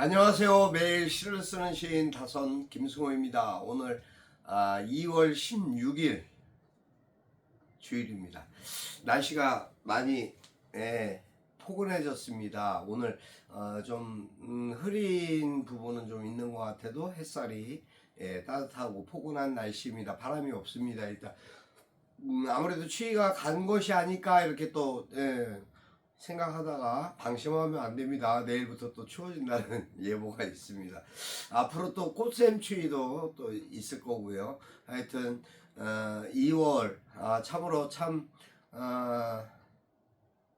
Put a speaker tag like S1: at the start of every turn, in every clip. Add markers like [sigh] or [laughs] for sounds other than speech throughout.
S1: 안녕하세요. 매일 시를 쓰는 시인 다선 김승호입니다. 오늘 아, 2월 16일 주일입니다. 날씨가 많이 예, 포근해졌습니다. 오늘 어, 좀 음, 흐린 부분은 좀 있는 것 같아도 햇살이 예, 따뜻하고 포근한 날씨입니다. 바람이 없습니다. 일단 음, 아무래도 추위가 간 것이 아닐까 이렇게 또 예, 생각하다가 방심하면 안 됩니다. 내일부터 또 추워진다는 [laughs] 예보가 있습니다. 앞으로 또 꽃샘 추위도 또 있을 거고요. 하여튼 어, 2월 아, 참으로 참 어,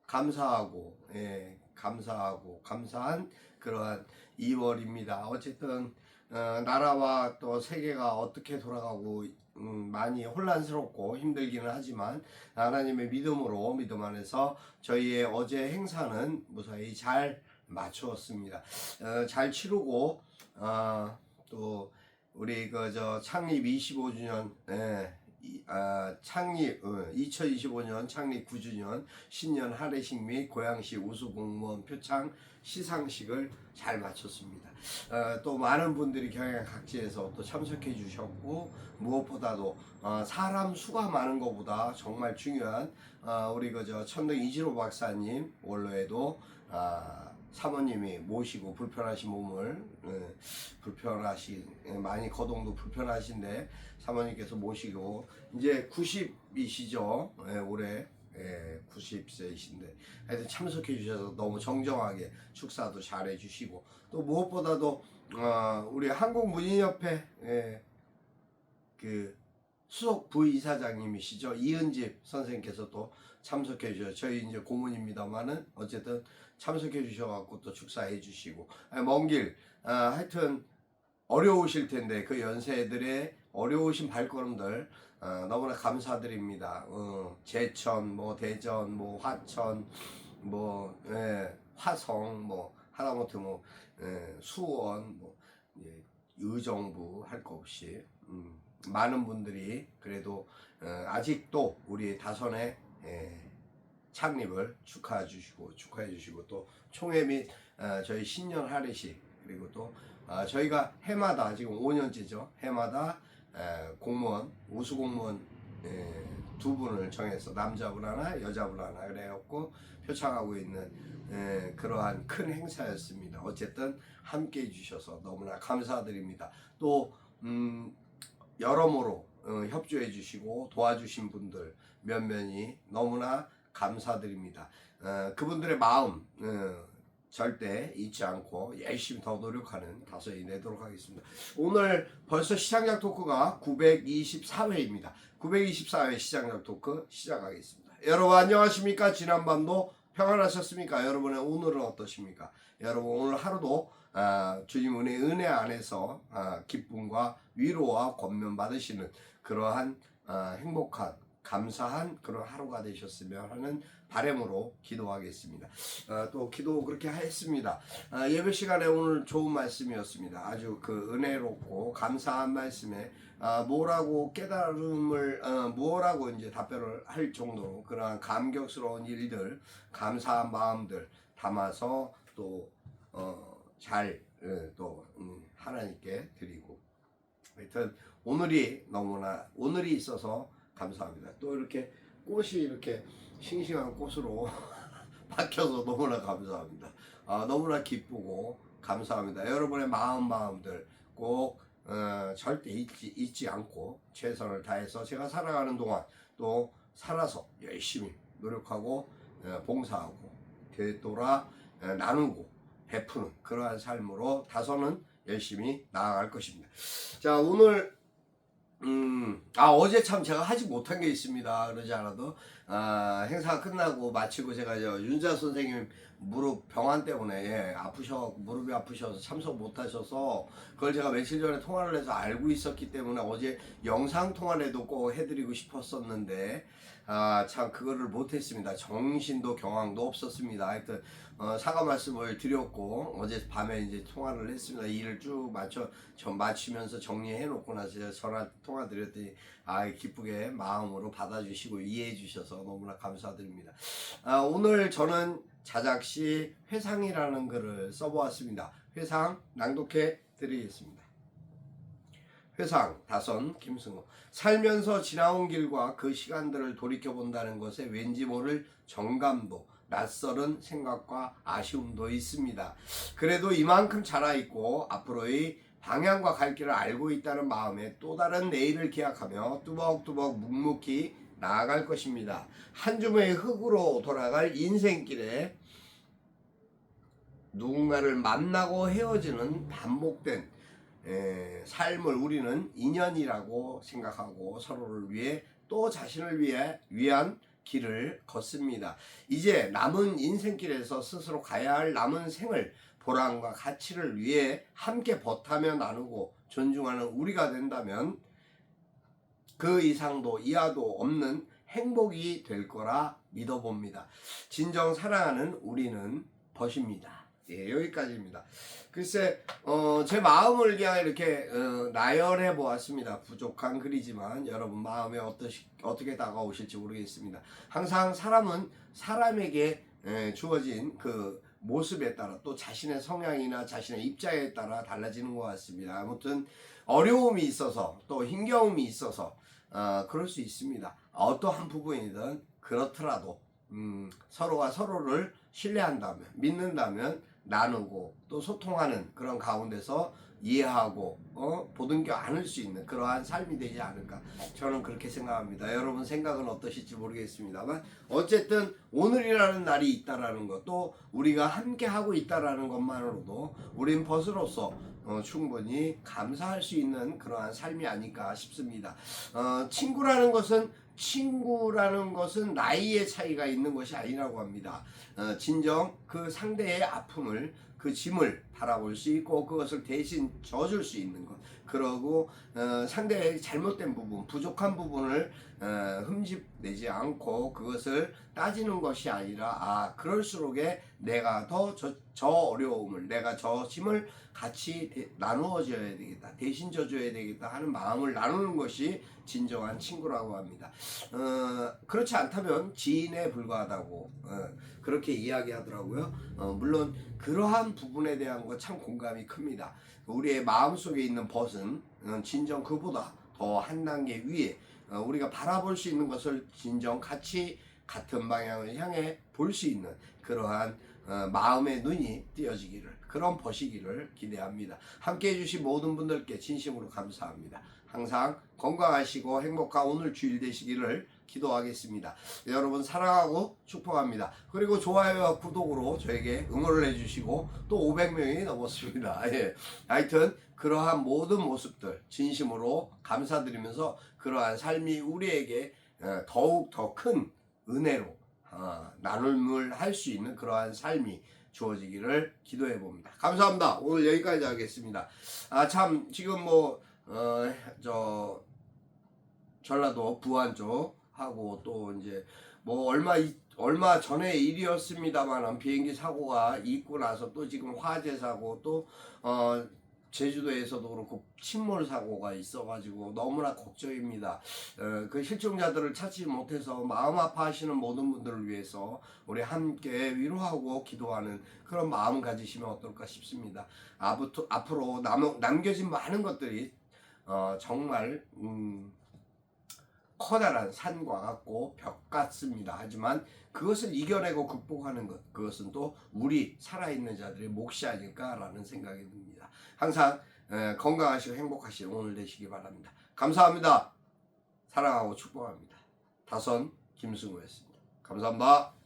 S1: 감사하고 예, 감사하고 감사한 그러한 2월입니다. 어쨌든 어, 나라와 또 세계가 어떻게 돌아가고 음, 많이 혼란스럽고 힘들기는 하지만 하나님의 믿음으로 믿음 안에서 저희의 어제 행사는 무사히 잘 마추었습니다. 어, 잘 치르고 어, 또 우리 그 저 창립 25주년 예, 이- 아, 창립 어, 2025년 창립 9주년 신년 할애식 및 고양시 우수공무원 표창 시상식을 잘 마쳤습니다. 어, 또 많은 분들이 경양 각지에서 또 참석해 주셨고 무엇보다도 어, 사람 수가 많은 것보다 정말 중요한 어, 우리 그저 천등 이지로 박사님 원로에도 아, 사모님이 모시고 불편하신 몸을 예, 불편하신 예, 많이 거동도 불편하신데 사모님께서 모시고 이제 90이시죠? 예, 올해 예, 90세이신데. 하여튼 참석해 주셔서 너무 정정하게 축사도 잘 해 주시고 또 무엇보다도 어, 우리 한국문인협회 예, 그 수석 부이사장님이시죠? 이은집 선생님께서 또 참석해 주셔 저희 이제 고문입니다만은 어쨌든 참석해 주셔갖고 또 축사해 주시고 먼길 아, 하여튼 어려우실 텐데 그 연세들의 어려우신 발걸음들 어, 너무나 감사드립니다. 어, 제천, 뭐 대전, 뭐 화천, 뭐 예, 화성, 뭐 하다못해 뭐 예, 수원, 뭐 예, 의정부 할 거 없이 음, 많은 분들이 그래도 어, 아직도 우리 다선의 예, 창립을 축하해 주시고 축하해 주시고 또 총회 및 어, 저희 신년 할애식 그리고 또 어, 저희가 해마다 지금 5년째죠. 해마다 에, 공무원 우수 공무원 에, 두 분을 정해서 남자분 하나 여자분 하나 그래갖고 표창하고 있는 에, 그러한 큰 행사였습니다. 어쨌든 함께 해주셔서 너무나 감사드립니다. 또 음, 여러모로 어, 협조해 주시고 도와주신 분들 면면이 너무나 감사드립니다. 어, 그분들의 마음 어, 절대 잊지 않고 열심히 더 노력하는 다섯이 내도록 하겠습니다. 오늘 벌써 시장작 토크가 924회입니다. 924회 시장작 토크 시작하겠습니다. 여러분 안녕하십니까? 지난밤도 평안하셨습니까? 여러분의 오늘은 어떠십니까? 여러분 오늘 하루도 아, 주님의 은혜 안에서 아, 기쁨과 위로와 권면 받으시는 그러한 아, 행복한 감사한 그런 하루가 되셨으면 하는 바람으로 기도하겠습니다. 아, 또 기도 그렇게 했습니다. 아, 예배 시간에 오늘 좋은 말씀이었습니다. 아주 그 은혜롭고 감사한 말씀에 아, 뭐라고 깨달음을 어, 뭐라고 이제 답변을 할 정도로 그러한 감격스러운 일들, 감사한 마음들 담아서 또 어, 잘, 예, 또, 음, 하나님께 드리고. 하여튼, 오늘이 너무나, 오늘이 있어서 감사합니다. 또 이렇게 꽃이 이렇게 싱싱한 꽃으로 [laughs] 바뀌어서 너무나 감사합니다. 아, 너무나 기쁘고 감사합니다. 여러분의 마음, 마음들 꼭, 어, 절대 잊지, 잊지 않고 최선을 다해서 제가 살아가는 동안 또 살아서 열심히 노력하고, 어, 봉사하고, 되돌아 어, 나누고, 베푸는 그러한 삶으로 다소는 열심히 나아갈 것입니다. 자 오늘 음, 아 어제 참 제가 하지 못한 게 있습니다. 그러지 않아도 아, 행사가 끝나고 마치고 제가 저 윤자 선생님 무릎 병환 때문에 예, 아프셔 무릎이 아프셔서 참석 못하셔서 그걸 제가 며칠 전에 통화를 해서 알고 있었기 때문에 어제 영상 통화라도 꼭 해드리고 싶었었는데 아, 참, 그거를 못했습니다. 정신도 경황도 없었습니다. 하여튼, 어, 사과 말씀을 드렸고, 어제 밤에 이제 통화를 했습니다. 일을 쭉 맞춰, 전 마치면서 정리해 놓고 나서 전화, 통화 드렸더니, 아, 기쁘게 마음으로 받아주시고 이해해 주셔서 너무나 감사드립니다. 아, 오늘 저는 자작시 회상이라는 글을 써보았습니다. 회상 낭독해 드리겠습니다. 회상 다선 김승호 살면서 지나온 길과 그 시간들을 돌이켜 본다는 것에 왠지 모를 정감도 낯설은 생각과 아쉬움도 있습니다. 그래도 이만큼 자라 있고 앞으로의 방향과 갈 길을 알고 있다는 마음에 또 다른 내일을 기약하며 뚜벅뚜벅 묵묵히 나아갈 것입니다. 한 줌의 흙으로 돌아갈 인생길에 누군가를 만나고 헤어지는 반복된 에, 삶을 우리는 인연이라고 생각하고 서로를 위해 또 자신을 위해 위한 길을 걷습니다. 이제 남은 인생길에서 스스로 가야 할 남은 생을 보람과 가치를 위해 함께 버타며 나누고 존중하는 우리가 된다면 그 이상도 이하도 없는 행복이 될 거라 믿어봅니다. 진정 사랑하는 우리는 벗입니다. 예, 여기까지입니다. 글쎄, 어, 제 마음을 그냥 이렇게 어, 나열해 보았습니다. 부족한 글이지만 여러분 마음에 어떠시, 어떻게 다가오실지 모르겠습니다. 항상 사람은 사람에게 에, 주어진 그 모습에 따라 또 자신의 성향이나 자신의 입장에 따라 달라지는 것 같습니다. 아무튼 어려움이 있어서 또 힘겨움이 있어서 어, 그럴 수 있습니다. 어떠한 부분이든 그렇더라도 음, 서로가 서로를 신뢰한다면 믿는다면 나누고 또 소통하는 그런 가운데서 이해하고 어, 보듬겨 안을 수 있는 그러한 삶이 되지 않을까 저는 그렇게 생각합니다. 여러분 생각은 어떠실지 모르겠습니다만 어쨌든 오늘이라는 날이 있다라는 것도 우리가 함께 하고 있다라는 것만으로도 우린 벗으로서 어, 충분히 감사할 수 있는 그러한 삶이 아닐까 싶습니다. 어, 친구라는 것은 친구라는 것은 나이의 차이가 있는 것이 아니라고 합니다. 어, 진정 그 상대의 아픔을 그 짐을 바라볼 수 있고 그것을 대신 져줄 수 있는 것. 그러고 어, 상대의 잘못된 부분, 부족한 부분을 어, 흠집내지 않고 그것을 따지는 것이 아니라 아 그럴수록에 내가 더저 어려움을 내가 저 짐을 같이 대, 나누어줘야 되겠다 대신 져줘야 되겠다 하는 마음을 나누는 것이 진정한 친구라고 합니다. 어, 그렇지 않다면 지인에 불과하다고 어, 그렇게 이야기하더라고요. 어, 물론 그러한 부분에 대한 거 참 공감이 큽니다. 우리의 마음 속에 있는 벗은 어, 진정 그보다 더 한 단계 위에 어, 우리가 바라볼 수 있는 것을 진정 같이 같은 방향을 향해 볼 수 있는 그러한 어, 마음의 눈이 띄어지기를 그런 벗이기를 기대합니다. 함께 해주신 모든 분들께 진심으로 감사합니다. 항상 건강하시고 행복한 오늘 주일 되시기를 기도하겠습니다. 여러분 사랑하고 축복합니다. 그리고 좋아요와 구독으로 저에게 응원을 해주시고 또 500명이 넘었습니다. [laughs] 예. 하여튼 그러한 모든 모습들 진심으로 감사드리면서 그러한 삶이 우리에게 어, 더욱 더 큰 은혜로 어, 나눔을 할 수 있는 그러한 삶이 주어지기를 기도해 봅니다. 감사합니다. 오늘 여기까지 하겠습니다. 아 참 지금 뭐 어 저 전라도 부안 쪽 하고 또 이제 뭐 얼마 이- 얼마 전의 일이었습니다만 비행기 사고가 있고 나서 또 지금 화재 사고 또 어 제주도에서도 그렇고 침몰 사고가 있어가지고 너무나 걱정입니다. 어, 그 실종자들을 찾지 못해서 마음 아파하시는 모든 분들을 위해서 우리 함께 위로하고 기도하는 그런 마음 가지시면 어떨까 싶습니다. 앞으로 남, 남겨진 많은 것들이 어, 정말 음, 커다란 산과 같고 벽 같습니다. 하지만 그것을 이겨내고 극복하는 것, 그것은 또 우리 살아있는 자들의 몫이 아닐까라는 생각이 듭니다. 항상 에, 건강하시고 행복하신 오늘 되시기 바랍니다. 감사합니다. 사랑하고 축복합니다. 다선 김승우였습니다. 감사합니다.